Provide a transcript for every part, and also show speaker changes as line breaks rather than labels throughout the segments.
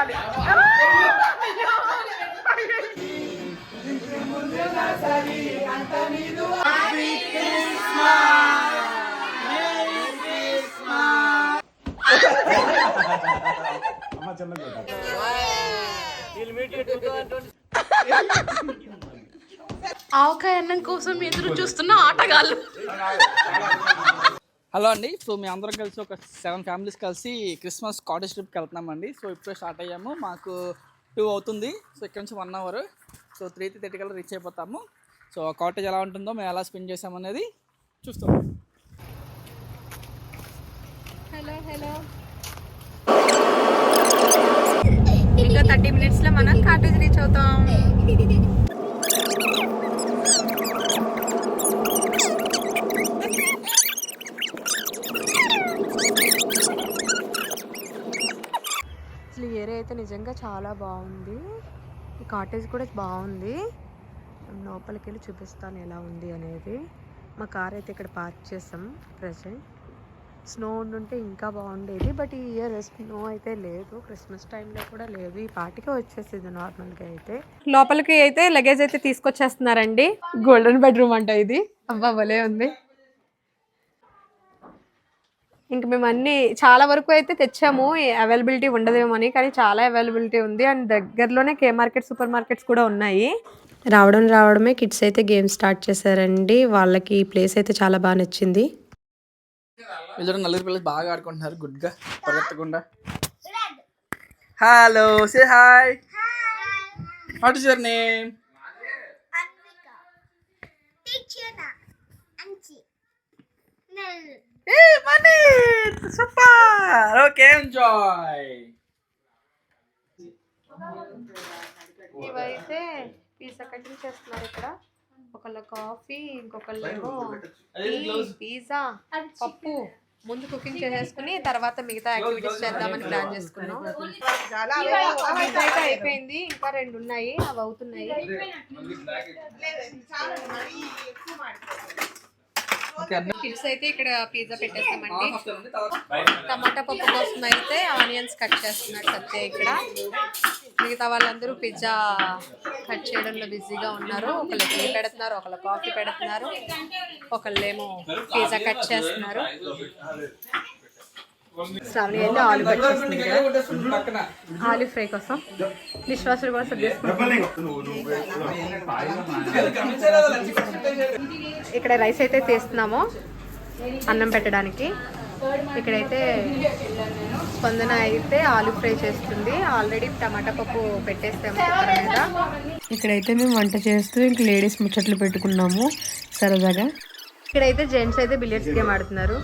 కావాలి. ఆవకాయ అన్నం కోసం ఎదురు చూస్తున్న ఆటగాళ్ళు.
హలో అండి. సో మీ అందరం కలిసి ఒక సెవెన్ ఫ్యామిలీస్ కలిసి క్రిస్మస్ కాటేజ్ ట్రిప్కి వెళ్తున్నామండి. సో ఇప్పుడే స్టార్ట్ అయ్యాము. మాకు టూ అవుతుంది. సో ఇక్కడ నుంచి one hour. So three thirty కల్లా రీచ్ అయిపోతాము. సో ఆ కాటేజ్ ఎలా ఉంటుందో మేము ఎలా స్పెండ్ చేసామనేది చూస్తాం.
Hello hello. ఇంకా థర్టీ మినిట్స్లో మనం కాటేజ్ రీచ్ అవుతాం. అయితే నిజంగా చాలా బాగుంది. ఈ కాటేజ్ కూడా బాగుంది. లోపలికి వెళ్ళి చూపిస్తాను ఎలా ఉంది అనేది. మా కార్ అయితే ఇక్కడ పార్క్ చేసాం ప్రజెంట్ స్నో ఉండుంటే ఇంకా బాగుండేది. బట్ ఈ ఇయర్ స్నో అయితే లేదు. క్రిస్మస్ టైంలో కూడా లేదు. ఈ పాటికే వచ్చేసేది నార్మల్గా అయితే. లోపలికి అయితే లగేజ్ అయితే తీసుకొచ్చేస్తున్నారండి. గోల్డెన్ బెడ్రూమ్ అంట ఇది. అబ్బా భలే ఉంది. ఇంక మేము అన్ని చాలా వరకు అయితే తెచ్చాము. అవైలబిలిటీ ఉండదేమో అని కానీ చాలా అవైలబిలిటీ ఉంది. అండ్ దగ్గరలోనే కే మార్కెట్ సూపర్ మార్కెట్స్ కూడా ఉన్నాయి. రావడం రావడమే కిడ్స్ అయితే గేమ్ స్టార్ట్ చేశారండి. వాళ్ళకి ఈ ప్లేస్ అయితే చాలా బాగా నచ్చింది.
వీళ్ళు నలుగురు పిల్లలు బాగా ఆడుకుంటున్నారు. గుడ్గా పరిగెత్తకుండా. Hello say hi what is your name ఏ మనీ! సూపర్! Okay enjoy!
ఇవైతే పిజ్జా కటింగ్ చేస్తున్నారు ఇక్కడ. ఒకళ్ళ కాఫీ ఇంకొకళ్ళేమో పిజ్జా పప్పు ముందు కుకింగ్ చేసేసుకుని తర్వాత మిగతా యాక్టివిటీస్ చేద్దామని ప్లాన్ చేసుకున్నాం. అయితే అయిపోయింది. ఇంకా రెండు ఉన్నాయి. అవి అవుతున్నాయి. కిడ్స్ అయితే ఇక్కడ పిజ్జా పెట్టేస్తామండి. టమాటా పప్పు కోసం అయితే ఆనియన్స్ కట్ చేస్తున్నారు సత్య ఇక్కడ. మిగతా వాళ్ళందరూ పిజ్జా కట్ చేయడంలో బిజీగా ఉన్నారు. ఒకళ్ళు టీ పెడుతున్నారు ఒకళ్ళు కాఫీ పెడుతున్నారు ఒకళ్ళేమో పిజ్జా కట్ చేస్తున్నారు. శ్రావణి అయితే ఆలు.
పక్కన
ఆలు ఫ్రై కోసం. విశ్వాసులు కూడా సర్దేసుకుంటున్నారు ఇక్కడ రైస్ అయితే తీస్తున్నాము అన్నం పెట్టడానికి. ఇక్కడైతే స్పందన అయితే ఆలు ఫ్రై చేస్తుంది. ఆల్రెడీ టమాటా పప్పు పెట్టేస్తాము మీద. ఇక్కడైతే మేము వంట చేస్తూ ఇంక లేడీస్ ముచ్చట్లు పెట్టుకున్నాము సరదాగా. ఇక్కడైతే జెంట్స్ అయితే బిలియర్డ్స్ గేమ్ ఆడుతున్నారు.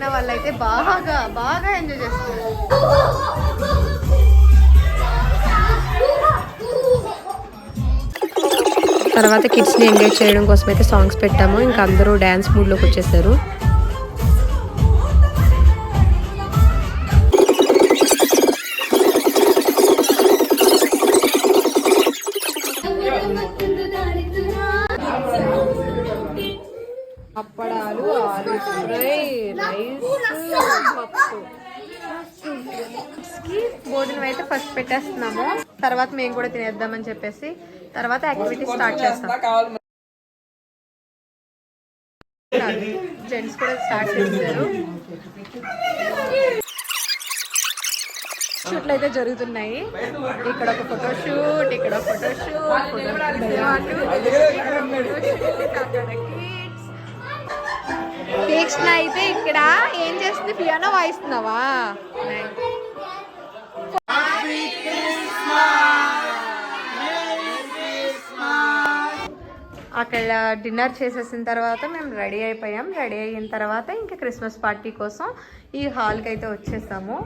తీక్షణ వాళ్ళైతే బాగా బాగా ఎంజాయ్ చేస్తున్నారు. తర్వాత కిడ్స్ని ఎంగేజ్ చేయడం కోసం అయితే సాంగ్స్ పెట్టాము. ఇంకా అందరూ డ్యాన్స్ మూడ్లోకి వచ్చేసారు. తర్వాత మేము కూడా తినేద్దామని చెప్పేసి తర్వాత యాక్టివిటీ స్టార్ట్ చేస్తాం. జెంట్స్ కూడా స్టార్ట్ చేశారు షూట్లు అయితే జరుగుతున్నాయి. ఇక్కడ ఒక ఫోటో షూట్ ఇక్కడ ఫోటో షూట్ తీక్షణ అయితే ఇక్కడ ఏం చేస్తుంది? పియానో వాయిస్తున్నావా? అక్కడ డిన్నర్ చేసేసిన తర్వాత మేము రెడీ అయిపోయాం. రెడీ అయిన తర్వాత ఇంకా క్రిస్మస్ పార్టీ కోసం ఈ హాల్కి అయితే వచ్చేసాము.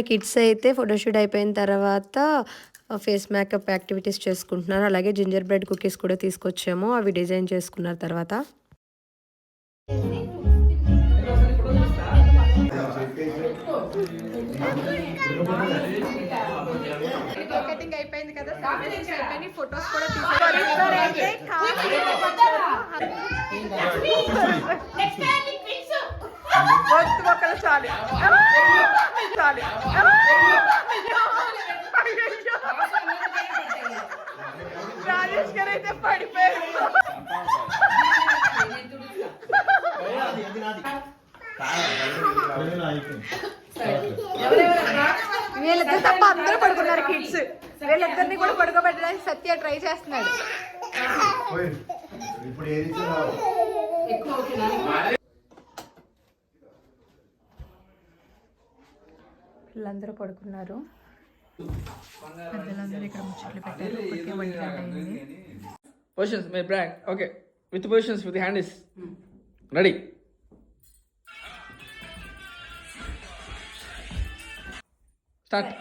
ఇక్కడ కిడ్స్ అయితే ఫోటోషూట్ అయిపోయిన తర్వాత ఫేస్ మేకప్ యాక్టివిటీస్ చేసుకుంటున్నారు. అలాగే జింజర్ బ్రెడ్ కుకీస్ కూడా తీసుకొచ్చాము. అవి డిజైన్ చేసుకున్నారు తర్వాత. కటింగ్ అయిపోయింది కదా అయిపోయింది ఫొటోస్ కూడా చాలు. రాజేష్ గారు అయితే పడిపోయారు. వీళ్ళిద్దరు తప్ప అందరూ పడుకున్నారు కిడ్స్ వీళ్ళిద్దరిని కూడా పడుకోబెట్టడానికి సత్య ట్రై చేస్తున్నాడు.
ఇప్పుడు
పిల్లలందరూ పడుకున్నారు. పెద్దలందరూ ఇక్కడ ముచ్చట్లు పెట్టారు. ఇప్పటికే వంట అయింది.
పొజిషన్స్ మీ బ్రాక్ okay with positions with hand is ready start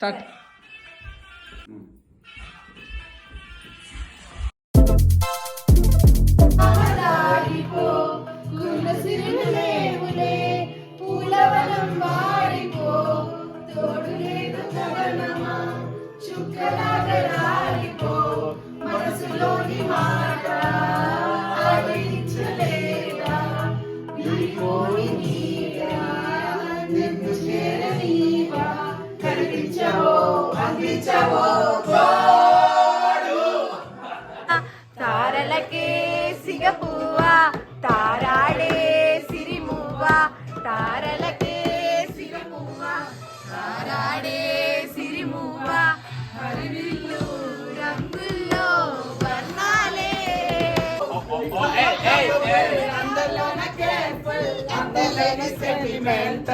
start
del sentimento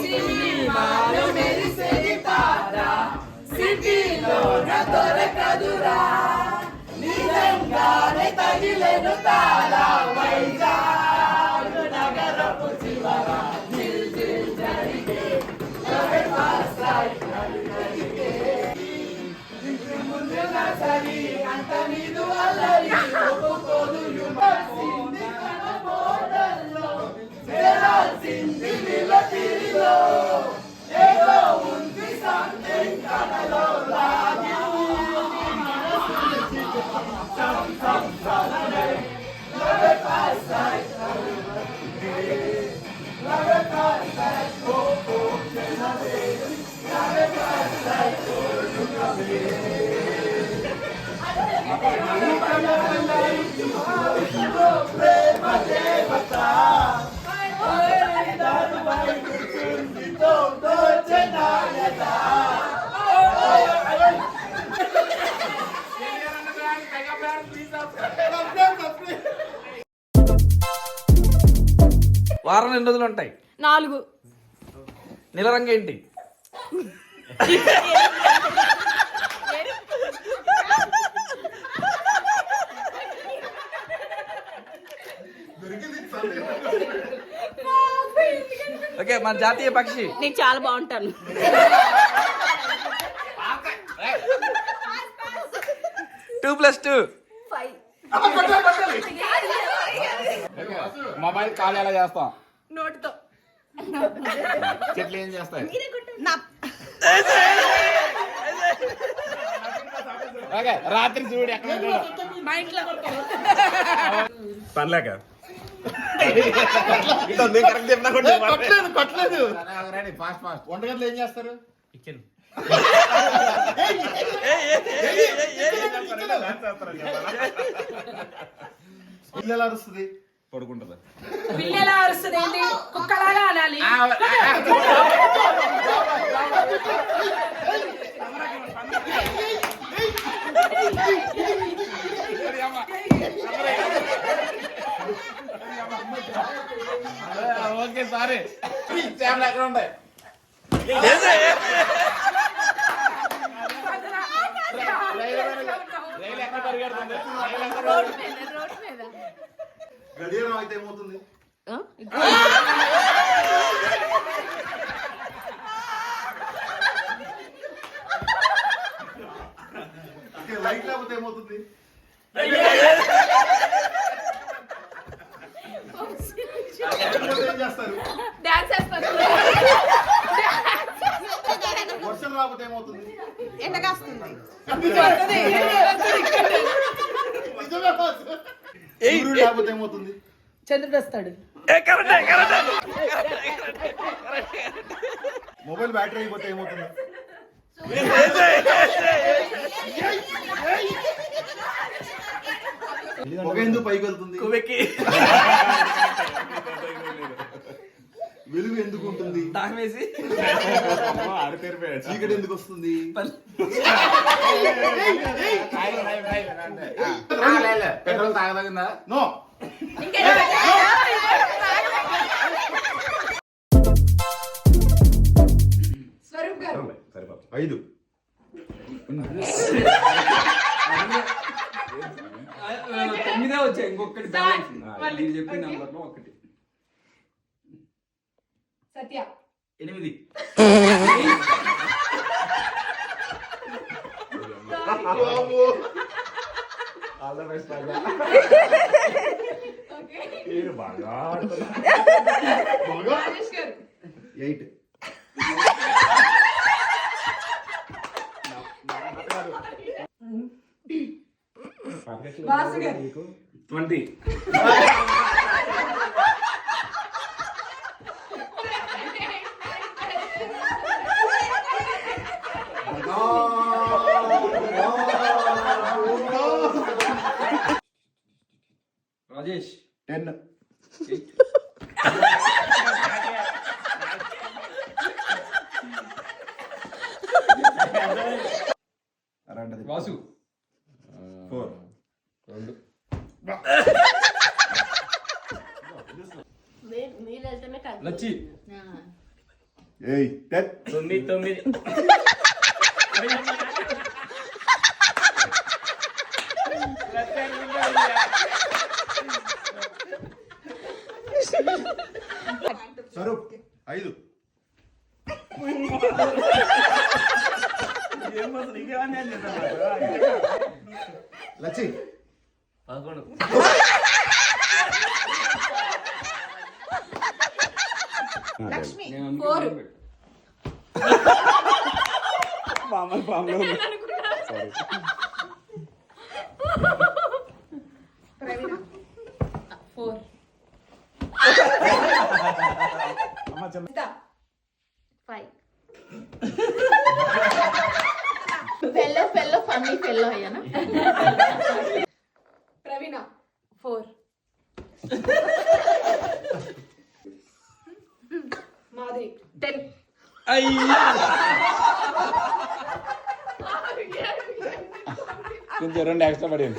Si mano merisse di tata Sipilo na tore kadura Nidanga ne tagilenu tala Vaija
వారం ఎన్ని రోజులు ఉంటాయి?
నాలుగు.
నీల రంగు ఏంటి? ఓకే మన జాతీయ పక్షి?
నేను చాలా బాగుంటాను.
Two plus two.
Mobile call ఎలా చేస్తాం? చెట్లు ఏం చేస్తాయి ఓకే రాత్రి చూడు ఎక్కడ.
మా ఇంట్లో
పనిలేక
కొట్టలేదు కొట్టలేదు రెడీ ఫాస్ట్ ఫాస్ట్ వంటగదిలో ఏం చేస్తారు
కిచెన్
ఇల్లు ఎలా అరుస్తుంది
పడుకుంటుందా.
పిల్లి ఎలా అరుస్తుంది ఏంటి కుక్కలాగా అనాలి ఓకే సారీ. ఎక్కడ ఉంటాయి రైలు ఎక్కడ పరిగెడుతుంది? రైలు ఎక్కడ రోడ్ మీద.
గడియారం అయితే ఏమవుతుంది? లైట్ లేకపోతే ఏమవుతుంది? వర్షం రాకపోతే ఏమవుతుంది? బాస్. సూర్యుడు లేకపోతే ఏమవుతుంది?
చంద్రుడు వస్తాడు.
మొబైల్ బ్యాటరీ అయిపోతే ఏమవుతుంది? ఎందుకు పైకి వెళ్తుంది? వెలుగు ఎందుకు ఉంటుంది?
దామేసి
చీకటి ఎందుకు వస్తుంది?
పెట్రోల్ తాగదగిందా?
నో. ఐదు.
తొమ్మిదే వచ్చాయి ఇంకొకటి బ్యాలెన్స్. మీరు చెప్పిన. నెంబర్లో ఒకటి.
సత్య.
ఎనిమిది.
రాజేష్ గారు.
ఎయిట్.
వాసు గారు.
Twenty Rajesh
ten
Vasu
four
Lachchi.
ఏయ్ టెన్
తొమ్మిది తొమ్మిది
స్వరూప్ ఐదు లచ్చి
పదకొండు
లక్ష్మి
పెట్టు. మామూలు పాములో ఉంది.
కొంచెం రెండు ఎక్స్ట్రా పడింది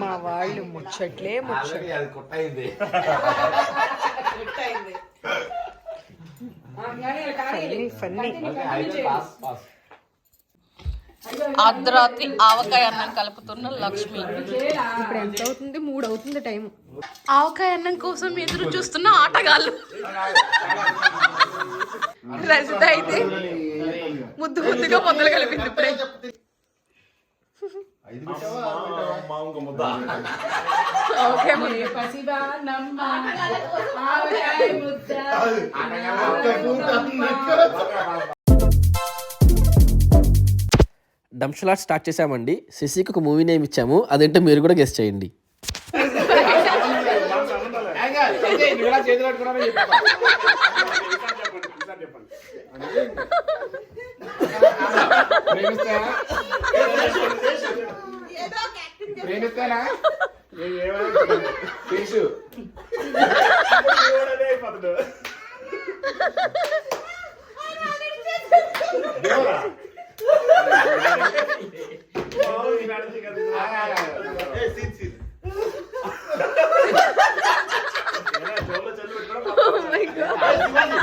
మా వాళ్ళు ముచ్చట్లే ముచ్చట్లు
అది కుట్టయింది.
ఫన్నీ
అర్ధరాత్రి ఆవకాయ అన్నం కలుపుతున్న లక్ష్మి.
ఇప్పుడు ఎంత అవుతుంది? మూడు అవుతుంది టైం.
ఆవకాయ అన్నం కోసం ఎదురు చూస్తున్న ఆటగాళ్ళు. రజిత అయితే ముద్దు ముద్దుగా మొదలు కలిపింది ఇప్పుడే? ఓకే
ముద్ద.
డంప్ స్టార్ట్ చేసామండి శశికి ఒక మూవీ నేమ్ ఇచ్చాము. అదేంటో మీరు కూడా గెస్ట్ చేయండి.
ప్రేమిస్తానా ప్రేమిస్తానా తెలుసు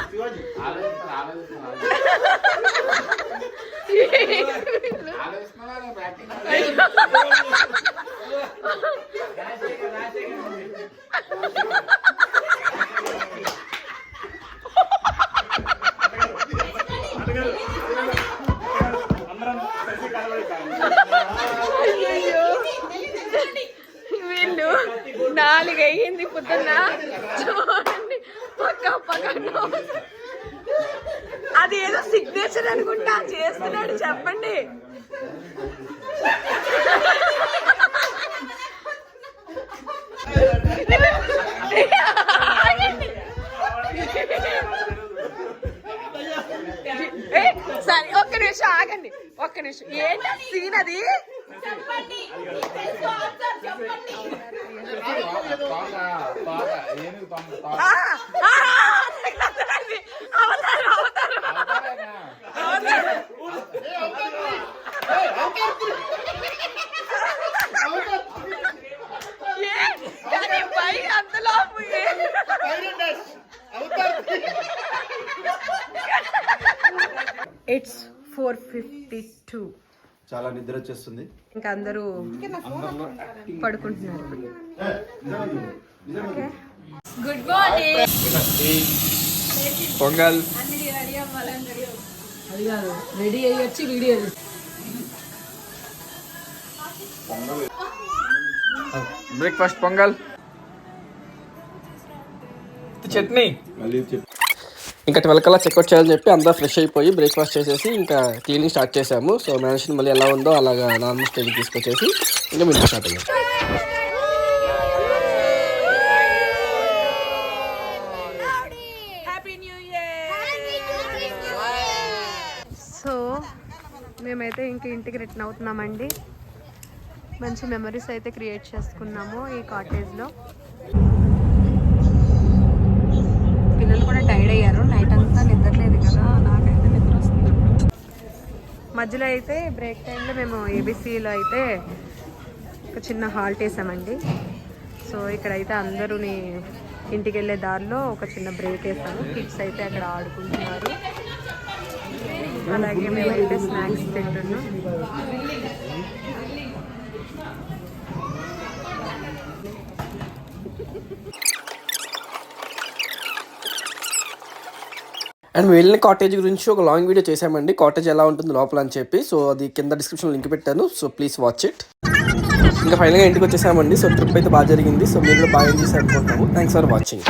శివాజీ
వీళ్ళు నాలుగు అయ్యింది పొద్దున్న చూడండి పక్క పక్క నోస్. అది ఏదో సిగ్నేచర్ అనుకుంటా చేస్తున్నాడు చెప్పండి ఏ, సరే ఒక్క నిమిషం ఆగండి ఒక్క నిమిషం. ఏంటి సీన్ అది. అవతారు అవతారు అవతారు. A, four fifty two.
చాలా నిద్ర వచ్చేస్తుంది.
ఇంకా అందరూ పడుకుంటున్నారు.
Good morning
Pongal.
రెడీ అయ్యి వచ్చి వీడియో
బ్రేక్ఫాస్ట్ పొంగల్ చట్నీ
ఇంకా ట్వెల్వ్ కల్లా చెక్అవుట్ చేయాలని చెప్పి అందరూ ఫ్రెష్ అయిపోయి బ్రేక్ఫాస్ట్ చేసేసి ఇంకా క్లీనింగ్ స్టార్ట్ చేసాము సో మ్యాన్షన్ మళ్ళీ ఎలా ఉందో అలాగా నార్మల్ స్టేజ్కి తీసుకొచ్చేసి ఇంకా మీరు స్టార్ట్ అయ్యాం.
సో మేమైతే ఇంక ఇంటికి రిటర్న్ అవుతున్నామండి. మంచి మెమరీస్ అయితే క్రియేట్ చేసుకున్నాము ఈ కాటేజ్లో పిల్లలు కూడా టైర్డ్ అయ్యారు. నైట్ అంతా నిద్రలేదు కదా. నాకైతే నిద్ర వస్తుంది. మధ్యలో అయితే బ్రేక్ టైంలో మేము ఏబీసీలో అయితే ఒక చిన్న హాల్ట్ వేసామండి. సో ఇక్కడైతే అందరూని ఇంటికి వెళ్ళే దారిలో ఒక చిన్న బ్రేక్ వేసాము. కిడ్స్ అయితే అక్కడ ఆడుకుంటున్నారు. అలాగే మేమైతే స్నాక్స్ తింటున్నాం.
అండ్ వెళ్ళిన కాటేజ్ గురించి ఒక లాంగ్ వీడియో చేశామండి. కాటేజ్ ఎలా ఉంటుంది లోపల అని చెప్పి. సో అది కింద డిస్క్రిప్షన్ లింక్ పెట్టాను. సో ప్లీజ్ వాచ్ ఇట్ ఇంకా ఫైనల్గా ఇంటికి వచ్చేసామండి. సో ట్రిప్ అయితే బాగా జరిగింది. సో మీరు కూడా బాగా ఎంజాయ్ చేశారు అనుకుంటాము. Thanks for watching